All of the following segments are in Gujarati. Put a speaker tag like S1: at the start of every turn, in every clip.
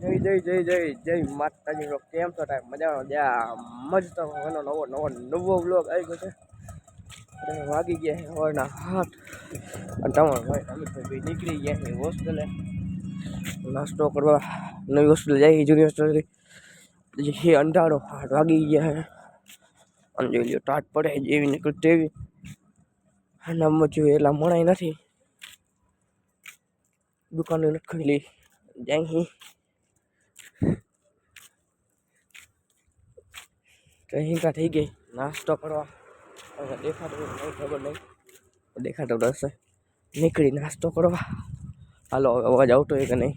S1: જય જય જય જય જય માતાજી નો કેમ છો ટાઈમ મજાનો જ્યાં મસ્ત એનો નવો નવો નવો બ્લોગ આવી ગયો છે. અને વાગી ગયા સવારના હાથ અને તમારો ભાઈ અમિતભાઈ ભાઈ નીકળી ગયા છે હોસ્ટેલે. નાસ્તો કરવા. નવી હોસ્ટેલ જાય જૂની હોસ્ટેલ જે છે અંધારો હાથ વાગી ગયા છે. અને જોઈ લ્યો, ટાટ પડે જેવી નીકળ તેવી. અને આમ એટલા મણાય નથી. દુકાને નથી ખુલ્લી જાય તો હિંકા થઈ ગઈ નાસ્તો કરવા હવે દેખાતો હોય નહીં ખબર નહીં દેખાતો રહેશે નીકળી નાસ્તો કરવા હાલો હવે અવાજ આવતો હોય કે નહીં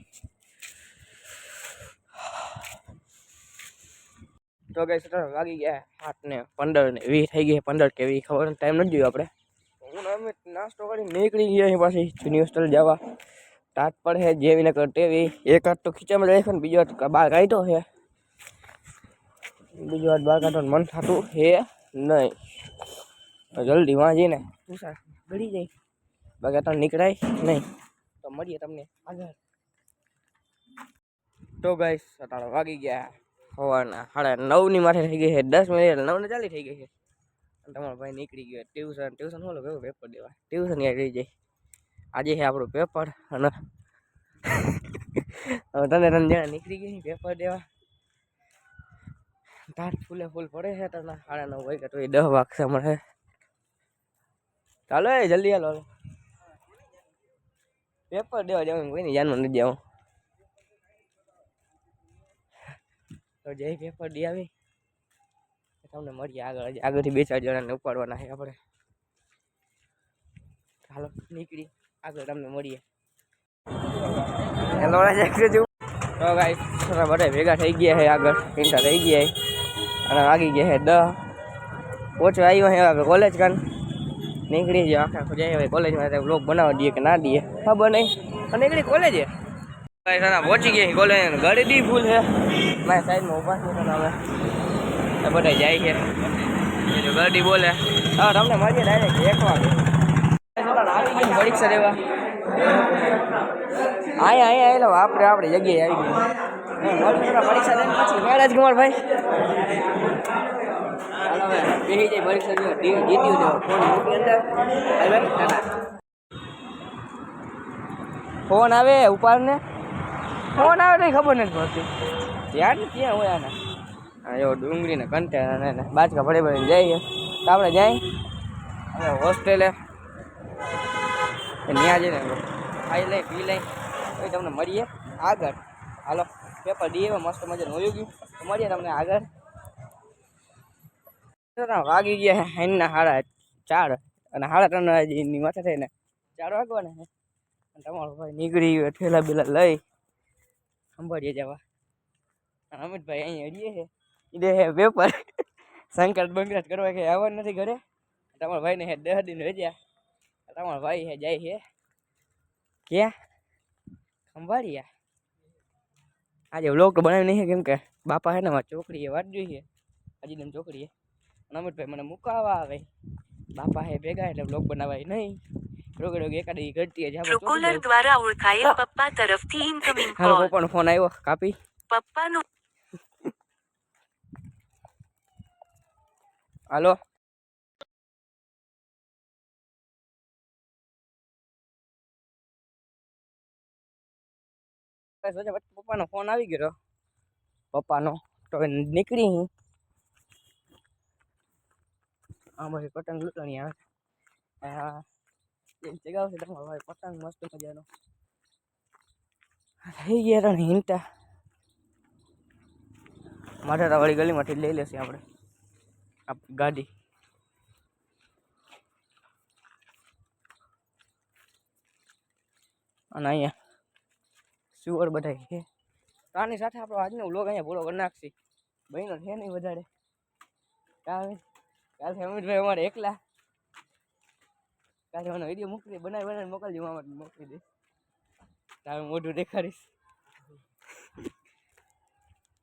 S1: તો ગઈ સટર વાગી ગયા આઠ ને પંદર ને વીસ થઈ ગઈ, પંદર કે વીસ ખબર ટાઈમ નથી જોયો આપણે। હું ને અમે નાસ્તો કરી નીકળી ગયા છીએ પાછી, જૂની હોસ્ટેલ જવા। ટાટ પડે જેવી ને ટેવી એક હાથ તો ખીચામાં રાખે ને, બીજો હાથ બહાર કાઢ્યો છે બીજો વાત બહાર કાઢવાનું મન થતું હે નહીં. જલ્દી વાંચીને પૂછા ગળી જાય. બાકી તો નીકળાય નહીં. તો મળીએ તમને આગળ. તો ગાઈસ સટાળા વાગી ગયા સવારના સાડા નવની માથે થઈ ગઈ છે દસ મિનિટ નવને ચાલી થઈ ગઈ છે. તમારો ભાઈ નીકળી ગયો. ટ્યુશન ટ્યુશન બોલો કેવું પેપર દેવા? ટ્યુશન યાદ રહી જાય. આજે છે આપણું પેપર અને તમે તને ત્રણ જણા નીકળી ગઈ પેપર દેવા. ટાટ ફૂલે ફૂલ પડે છે તને? સાડા નવ વાગ્યા તો એ દસ વાગશે મળે ચાલો એ, જલ્દી હાલો. પેપર દેવા જવાનું કોઈની જાનમાં નથી જવું તો જઈ પેપર દે આવી તમને મળીએ આગળ આગળથી બે ચાર જણાને ઉપાડવાના છે આપણે. ચાલો નીકળી, આગળ તમને મળીએ. હેલો, રાજા તો ગાઈ બધા ભેગા થઈ ગયા છે આગળ ચિંતા થઈ ગયા છે. અને વાગી ગયા છે દહ. ઓછો આવ્યો હે હવે કોલેજ કાન નીકળી જાય આખા ખુજાઈ હવે કોલેજમાં બ્લોગ બનાવવા દઈએ કે ના દઈએ. ખબર નહીં. અને નીકળી કોલેજે પહોંચી ગયા કોલેજ ગાડી દી ફૂલ છે મારી સાઈડમાં ઊભા છે હવે. બધા જાય છે. ગાડી બોલે. હા, તમને મળીએ ડાયરેક્ટ એક વાગે પરીક્ષા દેવા. આયા આયા એટલે આપણે આપણી જગ્યાએ આવી ગઈ પરીક્ષા પછી મેળ જ કુમારભાઈ ભાઈ બેસી જાય પરીક્ષા જીત્યું ફોન મૂકી અંદર ફોન આવે ઉપાડને? ફોન આવે તો ખબર નથી પડતી. ધ્યાન ક્યાં હોય આના? હા એવો ડુંગળી ને કંટેનર ને બાજકા ભરી ભરીને જઈએ તો આપણે જાય? હવે હોસ્ટેલે ત્યાં જઈને ખાઈ લઈ પી લઈ તમને મળીએ. આગળ. હાલો. પેપર ડી મસ્ત મજાનું હોયું ગયું. મળીએ તમને આગળ. વાગી ગયા એના સાડા ચાર અને સાડા ત્રણ હજીની માથે થઈને ચાર વાગવાના અને તમારો ભાઈ નીકળી ગયો ઠેલા બેલા લઈ. સંભાળીએ જવા. અમિતભાઈ અહીં અડીએ છે ઈડે હે પેપર. સંકટ બંકરાટ કરવા કે આવવાનું નથી ઘરે. તમારા ભાઈને હે દહ દિન રજા. તમારો ભાઈ હે જાય છે ક્યાં? સંભાળ્યા આજે વ્લોગ તો બનાવી નહીં કેમ કે બાપા હે ને મારા ચોકડીએ વાત જોઈએ. હજી તમે ચોકડીએ અમિતભાઈ મને મુકાવા આવે. બાપા હે ભેગા એટલે વ્લોગ બનાવાય નહીં. રોગે રોગે એકાદી ઘટતી જ આપણે
S2: દ્વારા ઓળખાયેલ પપ્પા તરફથી ઇનકમિંગ કોલ
S1: પપ્પાનો ફોન આવ્યો. કાપી.
S2: પપ્પાનું
S1: હાલો. બસ સોચે પપ્પાનો ફોન આવી ગયો પપ્પાનો તો નીકળી હું. આમાંથી પતંગ લૂંટણી આવે. એક જગાવશે તમારો ભાઈ, પતંગ મસ્ત મજાનો. થઈ ગયા રણ હિંટા. માટે તો વળી ગલીમાંથી લઈ લેશે આપણે. આપ ગાડી. અને અહીંયા સુવર બધા છે. તો આની સાથે આપણો આજનો વ્લોગ અહીંયા પૂરો કરી નાખશી. બહેનો છે નહીં વધારે. કાલે કાલે અમિતભાઈ અમારે એકલા. કાલે મને વીડિયો મોકલી બનાવી બનાવી મોકલજો મામા મોકલી દે તારે મોઢું દેખાડીશ.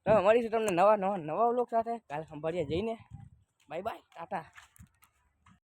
S1: તમે મળીશું તમને નવા નવા નવા વ્લોગ સાથે. કાલે સંભાળીએ જઈને. Bye bye ta ta.